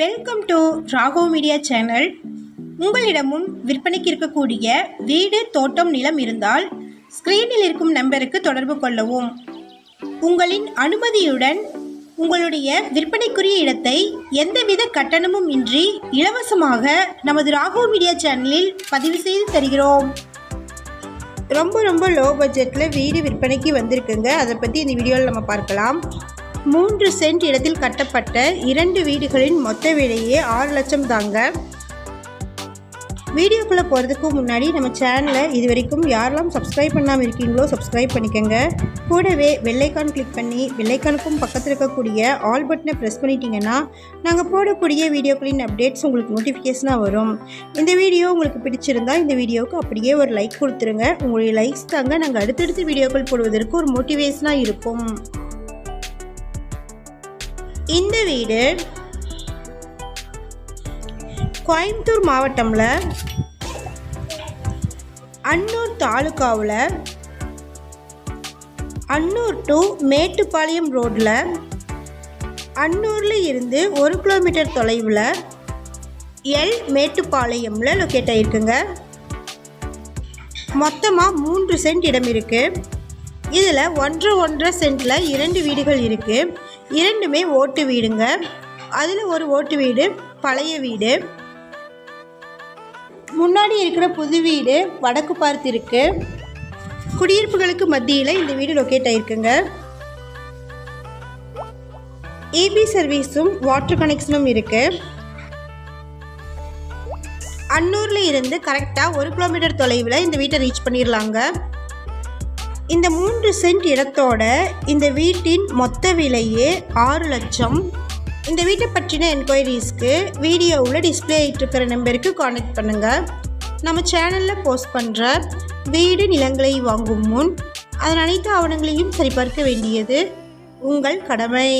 Welcome to Rago media channel உங்களிடமும் விற்பனைக்கு இருக்கக்கூடிய வீடு தோட்டம் நிலம் இருந்தால் ஸ்க்ரீனில் இருக்கும் நம்பருக்கு தொடர்பு கொள்ளவும். உங்களின் அனுமதியுடன் உங்களுடைய விற்பனைக்குரிய இடத்தை எந்தவித கட்டணமும் இன்றி இலவசமாக நமது ராகோ மீடியா சேனலில் பதிவு செய்து தருகிறோம். ரொம்ப ரொம்ப லோ பட்ஜெட்டில் வீடு விற்பனைக்கு வந்திருக்குங்க. அதை பற்றி இந்த வீடியோவில் நம்ம பார்க்கலாம். மூன்று சென்ட் இடத்தில் கட்டப்பட்ட இரண்டு வீடுகளின் மொத்த விலையே ஆறு லட்சம் தாங்க. வீடியோக்குள்ளே போகிறதுக்கு முன்னாடி நம்ம சேனலை இது வரைக்கும் யாரெல்லாம் சப்ஸ்கிரைப் பண்ணாமல் இருக்கீங்களோ சப்ஸ்கிரைப் பண்ணிக்கோங்க. கூடவே வெள்ளைக்கான் கிளிக் பண்ணி வெள்ளைக்கானுக்கும் பக்கத்தில் இருக்கக்கூடிய ஆல் பட்டனை ப்ரெஸ் பண்ணிட்டீங்கன்னா நாங்கள் போடக்கூடிய வீடியோக்களின் அப்டேட்ஸ் உங்களுக்கு நோட்டிஃபிகேஷனாக வரும். இந்த வீடியோ உங்களுக்கு பிடிச்சிருந்தால் இந்த வீடியோவுக்கு அப்படியே ஒரு லைக் கொடுத்துருங்க. உங்களுடைய லைக்ஸ் தாங்க நாங்கள் அடுத்தடுத்து வீடியோக்கள் போடுவதற்கு ஒரு மோட்டிவேஷனாக இருக்கும். இந்த வீடு கோயம்புத்தூர் மாவட்டம்ல அன்னூர் தாலுகாவில் அன்னூர் டு மேட்டுப்பாளையம் ரோட்டில் அன்னூரில் இருந்து ஒரு கிலோமீட்டர் தொலைவில் எல் மேட்டுப்பாளையம்ல லொக்கேட் ஆகிருக்குங்க மொத்தமாக மூன்று சென்ட் இடம் இருக்குது இதில் ஒன்றரை ஒன்றரை சென்ட்டில் இரண்டு வீடுகள் இருக்குது இரண்டுமே ஓட்டு வீடுங்க. அதில் ஒரு ஓட்டு வீடு பழைய வீடு. முன்னாடி இருக்கிற புது வீடு வடக்கு பார்த்து இருக்கு. குடியிருப்புகளுக்கு மத்தியில் இந்த வீடு லொக்கேட் ஆயிருக்குங்க. ஏபி சர்வீஸும் வாட்டர் கனெக்ஷனும் இருக்கு. அன்னூரில் இருந்து கரெக்டாக ஒரு கிலோமீட்டர் தொலைவில் இந்த வீட்டை ரீச் பண்ணிடலாங்க இந்த மூன்று சென்ட் இடத்தோட இந்த வீட்டின் மொத்த விலையே ஆறு லட்சம். இந்த வீட்டை பற்றின என்கொயரிஸ்க்கு வீடியோவில் டிஸ்பிளே ஆகிட்டுருக்கிற நம்பருக்கு காண்டாக்ட் பண்ணுங்கள் நம்ம சேனலில் போஸ்ட் பண்ணுற வீடு நிலங்களை வாங்கும் முன் அதன் அனைத்து ஆவணங்களையும் சரிபார்க்க வேண்டியது உங்கள் கடமை.